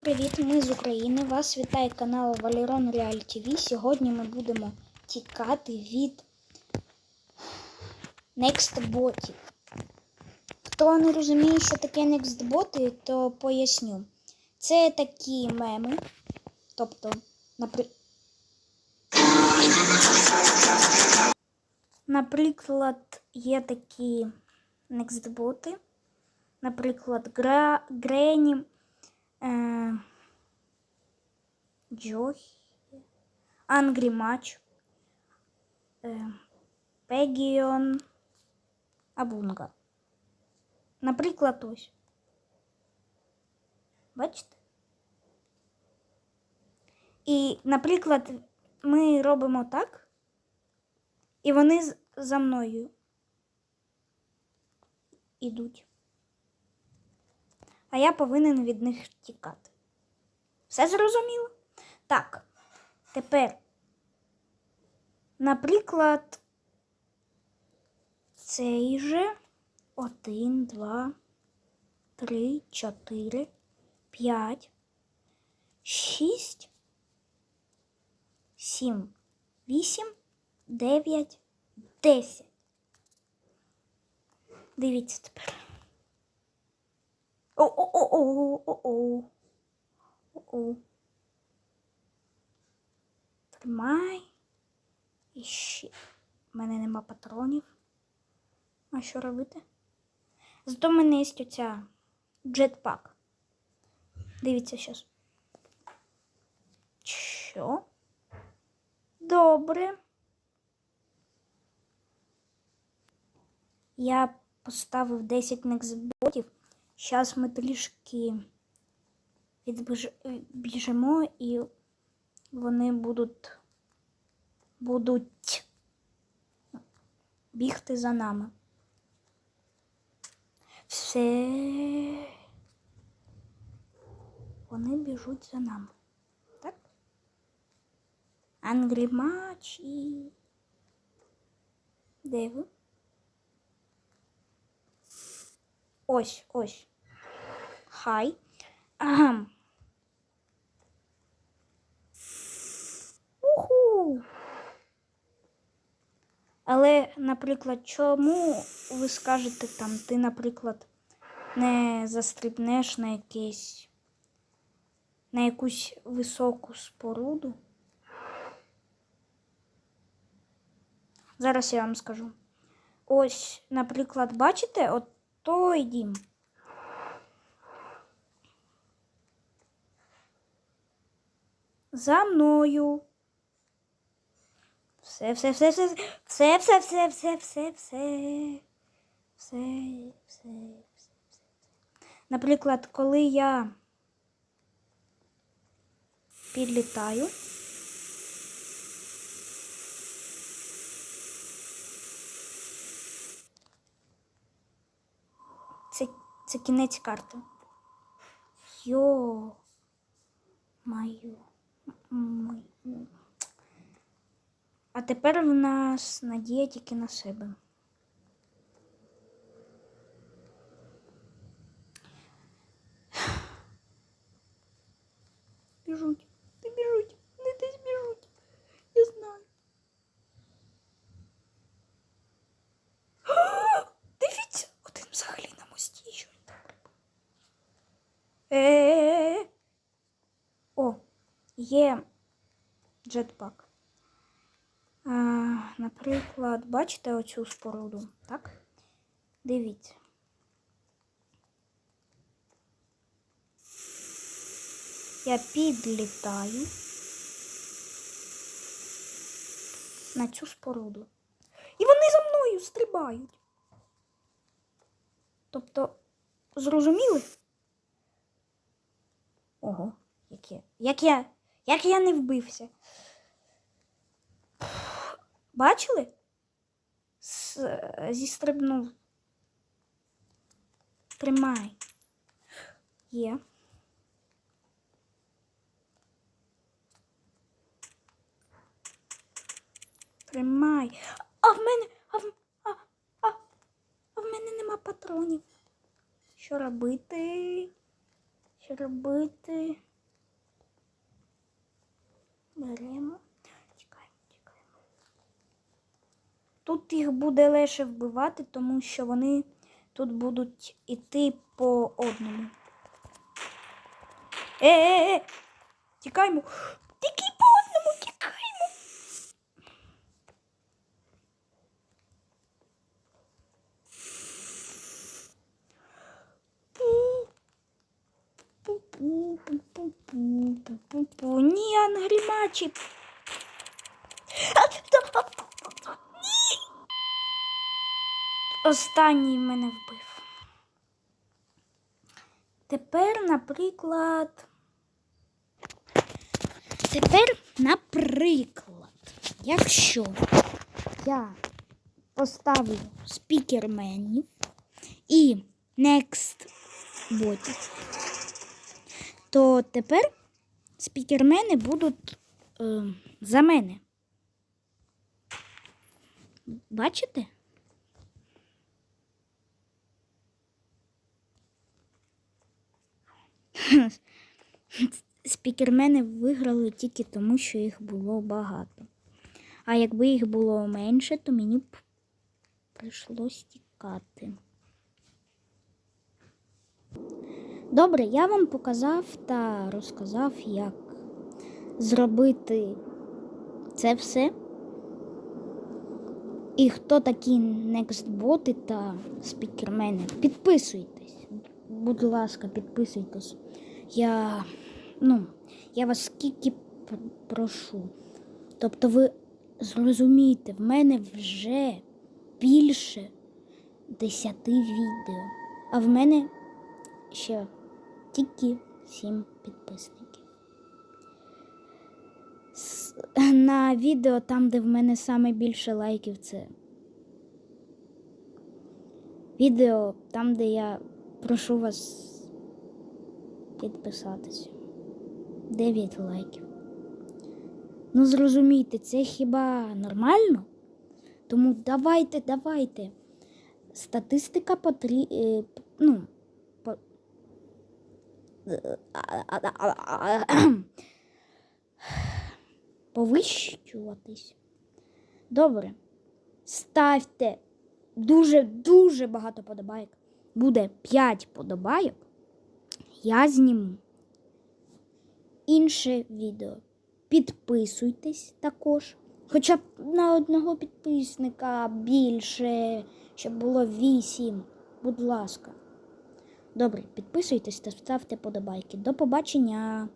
Привіт, ми з України. Вас вітає канал Валерон Реаль ТВ. Сьогодні ми будемо тікати від Nextbotів. Хто не розуміє, що таке Nextboти, то поясню. Це такі меми. Тобто, напри... наприклад, є такі Nextboти. Наприклад. Грені. Е, Джохі, Angry Match, е, Пегіон, Абунга. Наприклад, ось. Бачите? І, наприклад, ми робимо так, і вони за мною ідуть а я повинен від них тікати. Все зрозуміло? Так. Тепер, наприклад, цей же один, два, три, чотири, п'ять, шість, сім, вісім, дев'ять, десять. Дивіться тепер. О-о-о-о-о-о. Тримай. І ще. У мене нема патронів. А що робити? Зато в мене є оця джетпак. Дивіться зараз. Що? Добре. Я поставив 10 некзботів. Зараз ми трішки відбіжимо і вони будуть, будуть бігти за нами. Все. Вони біжуть за нами. Так? Angry Match і. Де? Ось, ось. Хай. Ага. Але, наприклад, чому ви скажете там, ти, наприклад, не застрибнеш на якийсь, на якусь високу споруду? Зараз я вам скажу. Ось, наприклад, бачите, от той дім. За мною. Все, все, все, все, все, все, все, все, все, все, все, все, все, все. Наприклад, коли я підлітаю. Це, це кінець карти. Йо. Маю. Мой. А тепер в нас надія тільки на себе. Біжуть, не біжуть, не десь біжуть. Я знаю. Дивіться, один взагалі на мості, що. Е-е-е. О, є джетпак. Наприклад, бачите оцю споруду, так? Дивіться. Я підлітаю на цю споруду. І вони за мною стрибають. Тобто, зрозуміли? Ого, яке. Як я. Як я не вбився. Бачили? С, зістрибнув. Тримай. Є. Тримай. А в мене. А в, а, а, а в мене нема патронів. Що робити? Що робити? Тут їх буде легше вбивати, тому що вони тут будуть іти по одному. Е-е-е! Тікаємо! Тільки по одному тікаємо! Пу-пу-пу-пу-пу-пу-пу. Ні, ангрімачі. Ні. Останній мене вбив. Тепер, наприклад. Тепер, наприклад, якщо я поставлю спікерменів і next ботів, то тепер спікермени будуть е, за мене. Бачите? Спікермени виграли тільки тому, що їх було багато. А якби їх було менше, то мені б прийшлось тікати. Добре, я вам показав та розказав, як зробити це все. І хто такі некстботи та спікермени. Підписуйтесь. Будь ласка, підписуйтесь. Я, ну, я вас скільки прошу. Тобто ви зрозумієте, в мене вже більше десяти відео, а в мене ще тільки сім підписників. С- На відео там, де в мене саме більше лайків, це відео там, де я прошу вас підписатись. 9 лайків. Ну, зрозумійте, це хіба нормально? Тому давайте, давайте. Статистика потрі... е, ну, по... повищуватись. Добре. Ставте дуже-дуже багато подобайок. Буде 5 подобайок. Я зніму інше відео. Підписуйтесь також. Хоча б на одного підписника більше, щоб було 8. Будь ласка. Добре, підписуйтесь та ставте подобайки. До побачення!